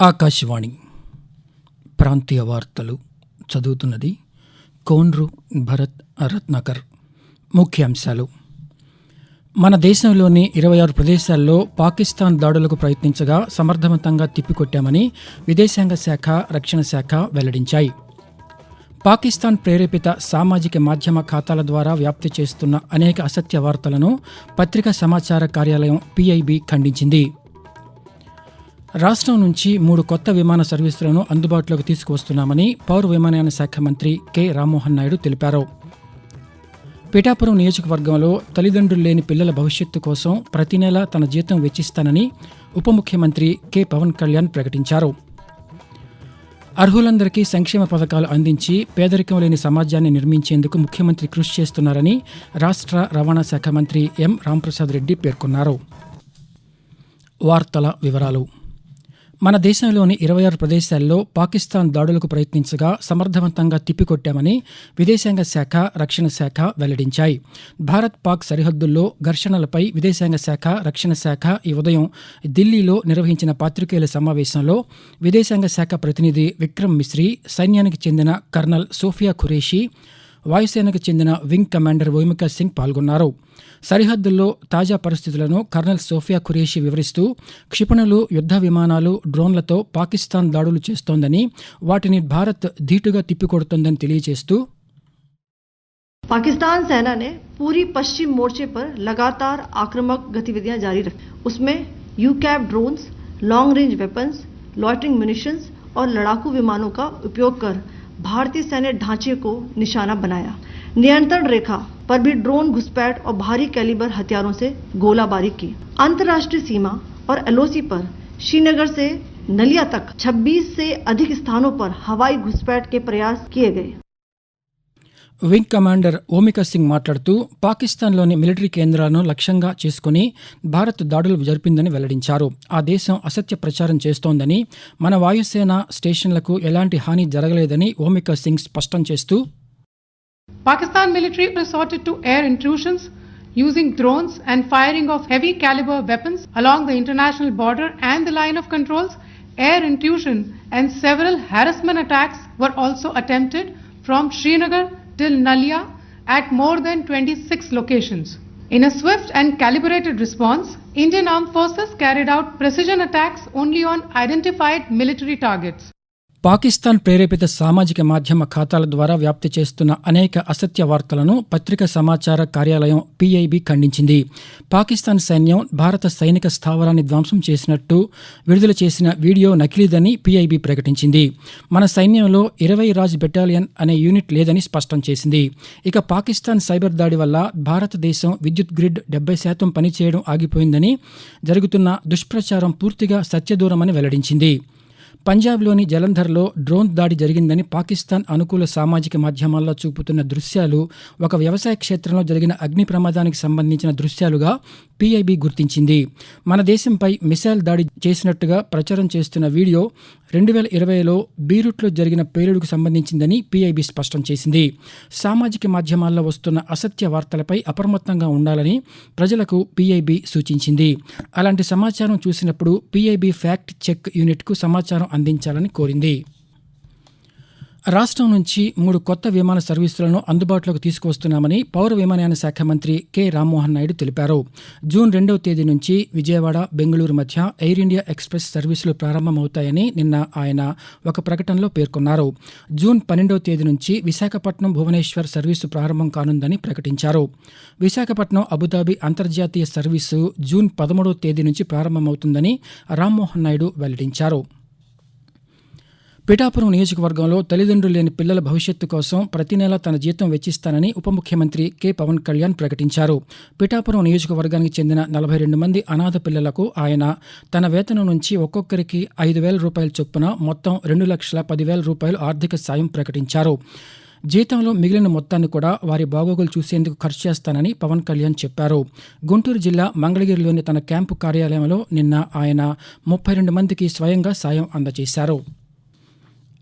ఆకాశవాణి ప్రాంతీయ వార్తలు చదువుతున్నది కోన్రు భరత్ రత్నాకర్. ముఖ్యాంశాలు. మన దేశంలోని ఇరవై ఆరు ప్రదేశాల్లో పాకిస్తాన్ దాడులకు ప్రయత్నించగా సమర్థవంతంగా తిప్పికొట్టామని విదేశాంగ శాఖ రక్షణ శాఖ వెల్లడించాయి. పాకిస్తాన్ ప్రేరేపిత సామాజిక మాధ్యమ ఖాతాల ద్వారా వ్యాప్తి చేస్తున్న అనేక అసత్య వార్తలను పత్రికా సమాచార కార్యాలయం పీఐబీ ఖండించింది. రాష్ట్రం నుంచి మూడు కొత్త విమాన సర్వీసులను అందుబాటులోకి తీసుకువస్తున్నామని పౌర విమానయాన శాఖ మంత్రి కె. రామ్మోహన్ నాయుడు తెలిపారు. పిఠాపురం నియోజకవర్గంలో తల్లిదండ్రులు లేని పిల్లల భవిష్యత్తు కోసం ప్రతి నెల తన జీతం వెచ్చిస్తానని ఉప ముఖ్యమంత్రి కె. పవన్ కళ్యాణ్ ప్రకటించారు. అర్హులందరికీ సంక్షేమ పథకాలు అందించి పేదరికం లేని సమాజాన్ని నిర్మించేందుకు ముఖ్యమంత్రి కృషి చేస్తున్నారని రాష్ట్ర రవాణా శాఖ మంత్రి ఎం. రాంప్రసాద్ రెడ్డి పేర్కొన్నారు. వార్తల వివరాలు. మన దేశంలోని ఇరవై ఆరు ప్రదేశాల్లో పాకిస్తాన్ దాడులకు ప్రయత్నించగా సమర్థవంతంగా తిప్పికొట్టామని విదేశాంగ శాఖ రక్షణ శాఖ వెల్లడించాయి. భారత్ పాక్ సరిహద్దుల్లో ఘర్షణలపై విదేశాంగ శాఖ రక్షణ శాఖ ఈ ఉదయం ఢిల్లీలో నిర్వహించిన పాత్రికేయుల సమావేశంలో విదేశాంగ శాఖ ప్రతినిధి విక్రమ్ మిశ్రీ సైన్యానికి చెందిన కర్నల్ సోఫియా ఖురేషి వాయుసేనకు చెందిన వింగ్ కమాండర్ వైమికా సింగ్ పాల్గొన్నారు సరిహద్దుల్లో తాజా పరిస్థితులను కర్నల్ సోఫియా ఖురేషి వివరిస్తూ క్షిపణులు యుద్ధ విమానాలు డ్రోన్లతో పాకిస్తాన్ దాడులు చేస్తోందని వాటిని భారత్ ధీటుగా తిప్పికొడుతోందని తెలియజేస్తూ पाकिस्तान सेना ने पूरी पश्चिम मोर्चे पर लगातार आक्रामक गतिविधियां जारी रखी उसमें यू cap drones long range weapons loitering munitions और लड़ाकू विमानों का उपयोग कर भारतीय सैन्य ढांचे को निशाना बनाया। नियंत्रण रेखा पर भी ड्रोन घुसपैठ और भारी कैलिबर हथियारों से गोलाबारी की। अंतर्राष्ट्रीय सीमा और एलओसी पर श्रीनगर से नलिया तक 26 से अधिक स्थानों पर हवाई घुसपैठ के प्रयास किए गए। వింగ్ కమాండర్ ఓమికా సింగ్ మాట్లాడుతూ పాకిస్తాన్లోని మిలిటరీ కేంద్రాలను లక్ష్యంగా చేసుకుని భారత్ దాడులు జరిపిందని వెల్లడించారు. ఆ దేశం అసత్య ప్రచారం చేస్తోందని మన వాయుసేన స్టేషన్లకు ఎలాంటి హాని జరగలేదని ఓమికా సింగ్ స్పష్టం చేస్తూ Pakistan military resorted to air intrusions using drones and firing of heavy calibre weapons along the international border and the line of controls air intrusion and several harassment attacks were also attempted from Srinagar till Nalia at more than 26 locations. In a swift and calibrated response, Indian Armed Forces carried out precision attacks only on identified military targets. Pakistan ప్రేరేపిత సామాజిక మాధ్యమ ఖాతాల ద్వారా వ్యాప్తి చేస్తున్న అనేక అసత్య వార్తలను పత్రిక సమాచార కార్యాలయం పీఐబీ ఖండించింది. పాకిస్తాన్ సైన్యం భారత సైనిక స్థావరాన్ని ధ్వంసం చేసినట్టు విడుదల చేసిన వీడియో నకిలీదని పీఐబీ ప్రకటించింది. మన సైన్యంలో ఇరవై రాజ్ బెటాలియన్ అనే యూనిట్ లేదని స్పష్టం చేసింది. ఇక పాకిస్తాన్ సైబర్ దాడి వల్ల భారతదేశం విద్యుత్ గ్రిడ్ డెబ్బై శాతం పనిచేయడం ఆగిపోయిందని జరుగుతున్న దుష్ప్రచారం పూర్తిగా సత్యదూరమని వెల్లడించింది. పంజాబ్లోని జలంధర్లో డ్రోన్ దాడి జరిగిందని పాకిస్తాన్ అనుకూల సామాజిక మాధ్యమాల్లో చూపుతున్న దృశ్యాలు ఒక వ్యవసాయ క్షేత్రంలో జరిగిన అగ్ని ప్రమాదానికి సంబంధించిన దృశ్యాలుగా పీఐబీ గుర్తించింది. మన దేశంపై మిసైల్ దాడి చేసినట్టుగా ప్రచారం చేస్తున్న వీడియో రెండు వేల ఇరవైలో బీరూట్లో జరిగిన పేలుడుకు సంబంధించిందని పీఐబీ స్పష్టం చేసింది. సామాజిక మాధ్యమాల్లో వస్తున్న అసత్య వార్తలపై అప్రమత్తంగా ఉండాలని ప్రజలకు పీఐబీ సూచించింది. అలాంటి సమాచారం చూసినప్పుడు పీఐబీ ఫ్యాక్ట్ చెక్ యూనిట్కు సమాచారం అందించాలని కోరింది. రాష్ట్రం నుంచి మూడు కొత్త విమాన సర్వీసులను అందుబాటులోకి తీసుకువస్తున్నామని పౌర విమానయాన శాఖ మంత్రి కె రామ్మోహన్ నాయుడు తెలిపారు. జూన్ రెండవ తేదీ నుంచి విజయవాడ బెంగళూరు మధ్య ఎయిర్ ఇండియా ఎక్స్ప్రెస్ సర్వీసులు ప్రారంభమవుతాయని నిన్న ఆయన ఒక ప్రకటనలో పేర్కొన్నారు. జూన్ పన్నెండవ తేదీ నుంచి విశాఖపట్నం భువనేశ్వర్ సర్వీసు ప్రారంభం కానుందని ప్రకటించారు. విశాఖపట్నం అబుదాబి అంతర్జాతీయ సర్వీసు జూన్ పదమూడవ తేదీ నుంచి ప్రారంభమవుతుందని రామ్మోహన్ నాయుడు వెల్లడించారు. పిఠాపురం నియోజకవర్గంలో తల్లిదండ్రులు లేని పిల్లల భవిష్యత్తు కోసం ప్రతి నెల తన జీతం వెచ్చిస్తానని ఉప ముఖ్యమంత్రి కె పవన్ కళ్యాణ్ ప్రకటించారు. పిఠాపురం నియోజకవర్గానికి చెందిన నలభై రెండు మంది అనాథ పిల్లలకు ఆయన తన వేతనం నుంచి ఒక్కొక్కరికి ఐదు వేల రూపాయల చొప్పున మొత్తం రెండు లక్షల పదివేల రూపాయలు ఆర్థిక సాయం ప్రకటించారు. జీతంలో మిగిలిన మొత్తాన్ని కూడా వారి బాగోగులు చూసేందుకు ఖర్చు చేస్తానని పవన్ కళ్యాణ్ చెప్పారు. గుంటూరు జిల్లా మంగళగిరిలోని తన క్యాంపు కార్యాలయంలో నిన్న ఆయన ముప్పై రెండు మందికి స్వయంగా సాయం అందజేశారు.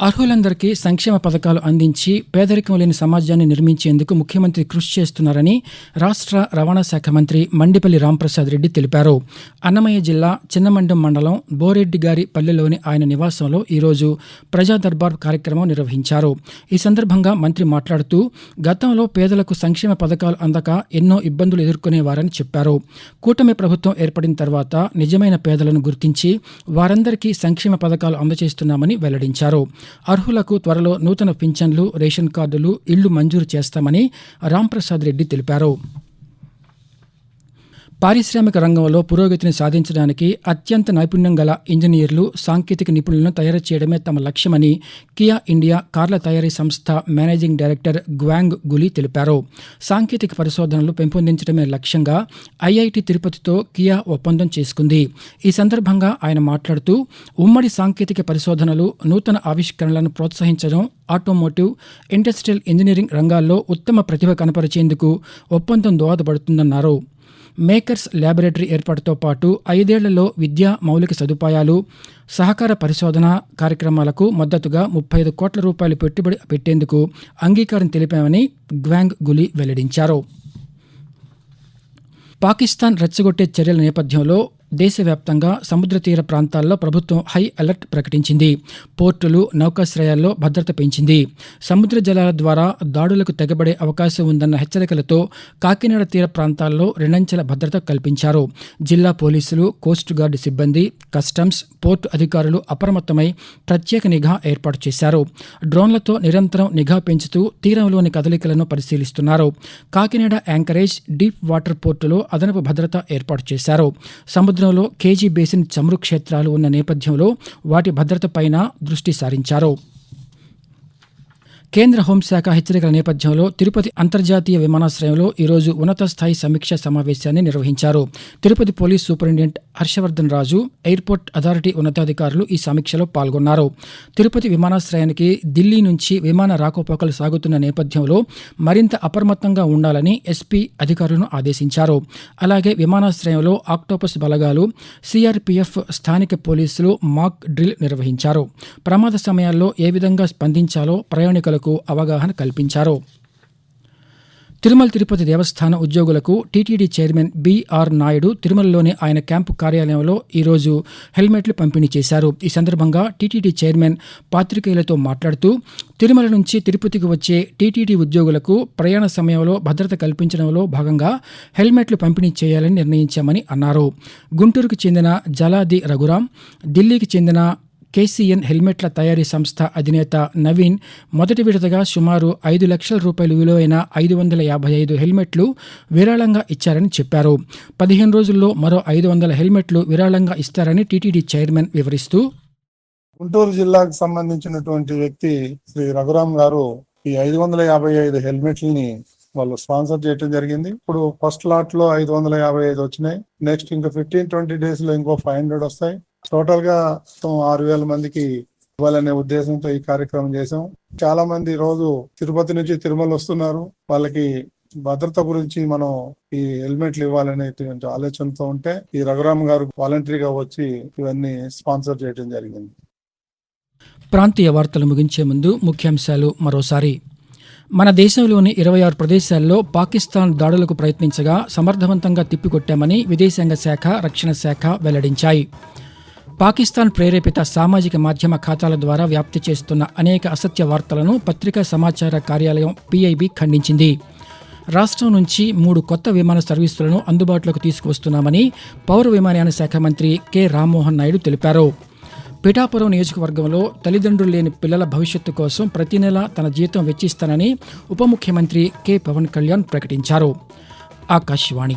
అర్హులందరికీ సంక్షేమ పథకాలు అందించి పేదరికం లేని సమాజాన్ని నిర్మించేందుకు ముఖ్యమంత్రి కృషి చేస్తున్నారని రాష్ట్ర రవాణా శాఖ మంత్రి మండిపల్లి రాంప్రసాద్ రెడ్డి తెలిపారు. అన్నమయ్య జిల్లా చిన్నమండం మండలం బోరెడ్డి గారి పల్లెలోని ఆయన నివాసంలో ఈరోజు ప్రజా దర్బార్ కార్యక్రమం నిర్వహించారు. ఈ సందర్భంగా మంత్రి మాట్లాడుతూ గతంలో పేదలకు సంక్షేమ పథకాలు అందక ఎన్నో ఇబ్బందులు ఎదుర్కొనేవారని చెప్పారు. కూటమి ప్రభుత్వం ఏర్పడిన తర్వాత నిజమైన పేదలను గుర్తించి వారందరికీ సంక్షేమ పథకాలు అందజేస్తున్నామని వెల్లడించారు. అర్హులకు త్వరలో నూతన పింఛన్లు రేషన్ కార్డులు ఇళ్ళు మంజూరు చేస్తామని రాంప్రసాద్ రెడ్డి తెలిపారు. పారిశ్రామిక రంగంలో పురోగతిని సాధించడానికి అత్యంత నైపుణ్యం గల ఇంజనీర్లు సాంకేతిక నిపుణులను తయారు చేయడమే తమ లక్ష్యమని కియా ఇండియా కార్ల తయారీ సంస్థ మేనేజింగ్ డైరెక్టర్ గ్వాంగ్ గులి తెలిపారు. సాంకేతిక పరిశోధనలు పెంపొందించడమే లక్ష్యంగా ఐఐటి తిరుపతితో కియా ఒప్పందం చేసుకుంది. ఈ సందర్భంగా ఆయన మాట్లాడుతూ ఉమ్మడి సాంకేతిక పరిశోధనలు నూతన ఆవిష్కరణలను ప్రోత్సహించడం ఆటోమోటివ్ ఇండస్ట్రియల్ ఇంజనీరింగ్ రంగాల్లో ఉత్తమ ప్రతిభ కనపరిచేందుకు ఒప్పందం దోహదపడుతుందన్నారు. మేకర్స్ ల్యాబొరేటరీ ఏర్పాటుతో పాటు ఐదేళ్ళలో విద్యా మౌలిక సదుపాయాలు సహకార పరిశోధన కార్యక్రమాలకు మద్దతుగా ముప్పై ఐదు కోట్ల రూపాయలు పెట్టుబడి పెట్టేందుకు అంగీకారం తెలిపామని గ్వాంగ్ గులి వెల్లడించారు. పాకిస్తాన్ రెచ్చగొట్టే చర్యల నేపథ్యంలో దేశవ్యాప్తంగా సముద్ర తీర ప్రాంతాల్లో ప్రభుత్వం హై అలర్ట్ ప్రకటించింది. పోర్టులు నౌకాశ్రయాల్లో భద్రత పెంచింది. సముద్ర జలాల ద్వారా దాడులకు తెగబడే అవకాశం ఉందన్న హెచ్చరికలతో కాకినాడ తీర ప్రాంతాల్లో రెండంచెల భద్రత కల్పించారు. జిల్లా పోలీసులు కోస్ట్ గార్డు సిబ్బంది కస్టమ్స్ పోర్టు అధికారులు అప్రమత్తమై ప్రత్యేక నిఘా ఏర్పాటు చేశారు. డ్రోన్లతో నిరంతరం నిఘా పెంచుతూ తీరంలోని కదలికలను పరిశీలిస్తున్నారు. కాకినాడ యాంకరేజ్ డీప్ వాటర్ పోర్టులో అదనపు భద్రత ఏర్పాటు చేశారు. సముద్ర సముద్రంలో కేజీ బేసిన్ చమురు క్షేత్రాలు ఉన్న నేపథ్యంలో వాటి భద్రతపైన దృష్టి సారించారు. కేంద్ర హోంశాఖ హెచ్చరికల నేపథ్యంలో తిరుపతి అంతర్జాతీయ విమానాశ్రయంలో ఈరోజు ఉన్నత స్థాయి సమీక్ష సమావేశాన్ని నిర్వహించారు. Tirupati police superintendent Harshavardhan Raju airport authority ఉన్నతాధికారులు ఈ సమీక్షలో పాల్గొన్నారు. తిరుపతి విమానాశ్రయానికి ఢిల్లీ నుంచి విమాన రాకపోకలు సాగుతున్న నేపథ్యంలో మరింత అప్రమత్తంగా ఉండాలని ఎస్పీ అధికారులను ఆదేశించారు. అలాగే విమానాశ్రయంలో ఆక్టోపస్ బలగాలు సిఆర్పీఎఫ్ స్థానిక పోలీసులు మాక్ డ్రిల్ నిర్వహించారు. ప్రమాద సమయాల్లో ఏ విధంగా స్పందించాలో ప్రయాణికులకు అవగాహన కల్పించారు. తిరుమల తిరుపతి దేవస్థాన ఉద్యోగులకు టీటీడీ చైర్మన్ బీఆర్ నాయుడు తిరుమలలోని ఆయన క్యాంపు కార్యాలయంలో ఈరోజు హెల్మెట్లు పంపిణీ చేశారు. ఈ సందర్భంగా టీటీడీ చైర్మన్ పాత్రికేయులతో మాట్లాడుతూ తిరుమల నుంచి తిరుపతికి వచ్చే టీటీడీ ఉద్యోగులకు ప్రయాణ సమయంలో భద్రత కల్పించడంలో భాగంగా హెల్మెట్లు పంపిణీ చేయాలని నిర్ణయించామని అన్నారు. గుంటూరుకు చెందిన జలాది రఘురాం ఢిల్లీకి చెందిన కేసీఎన్ హెల్మెట్ల తయారీ సంస్థ అధినేత నవీన్ మొదటి విడతగా సుమారు ఐదు లక్షల రూపాయలు విలువైన ఐదు వందల యాభై ఐదు హెల్మెట్లు విరాళంగా ఇచ్చారని చెప్పారు. పదిహేను రోజుల్లో మరో ఐదు వందల హెల్మెట్లు విరాళంగా ఇస్తారని టీటీడీ చైర్మన్ వివరిస్తూ గుంటూరు జిల్లాకు సంబంధించినటువంటి వ్యక్తి శ్రీ రఘురామ్ గారు ఈ ఐదు వందల యాభై ఐదు హెల్మెట్లని వాళ్ళు స్పాన్సర్ చేయడం జరిగింది. ఇప్పుడు ఫస్ట్ లాట్లో ఐదు వందల యాభై ఐదు వచ్చినాయి. నెక్స్ట్ ఇంకా ఫిఫ్టీన్ ట్వంటీ డేస్లో ఇంకో ఫైవ్ హండ్రెడ్ వస్తాయి. టోటల్గా ఆరు వేల మందికి ఇవ్వాలనే ఉద్దేశంతో ఈ కార్యక్రమం చేశాం. చాలా మంది రోజు తిరుపతి నుంచి తిరుమల వస్తున్నారు. వాళ్ళకి భద్రత గురించి మనం ఈ హెల్మెట్లు ఇవ్వాలనే ఆలోచనతో ఉంటే ఈ రఘురామ్ గారు వాలంటరీగా వచ్చి ఇవన్నీ స్పాన్సర్ చేయడం జరిగింది. ప్రాంతీయ వార్తలు ముగించే ముందు ముఖ్యాంశాలు మరోసారి. మన దేశంలోని ఇరవై ఆరు ప్రదేశాల్లో పాకిస్తాన్ దాడులకు ప్రయత్నించగా సమర్థవంతంగా తిప్పికొట్టామని విదేశాంగ శాఖ రక్షణ శాఖ వెల్లడించాయి. పాకిస్తాన్ ప్రేరేపిత సామాజిక మాధ్యమ ఖాతాల ద్వారా వ్యాప్తి చేస్తున్న అనేక అసత్య వార్తలను పత్రికా సమాచార కార్యాలయం పీఐబీ ఖండించింది. రాష్ట్రం నుంచి మూడు కొత్త విమాన సర్వీసులను అందుబాటులోకి తీసుకువస్తున్నామని పౌర విమానయాన శాఖ మంత్రి కె. రామ్మోహన్ నాయుడు తెలిపారు. పిఠాపురం నియోజకవర్గంలో తల్లిదండ్రులు లేని పిల్లల భవిష్యత్తు కోసం ప్రతి నెల తన జీతం వెచ్చిస్తానని ఉప ముఖ్యమంత్రి కె. పవన్ కళ్యాణ్ ప్రకటించారు. ఆకాశవాణి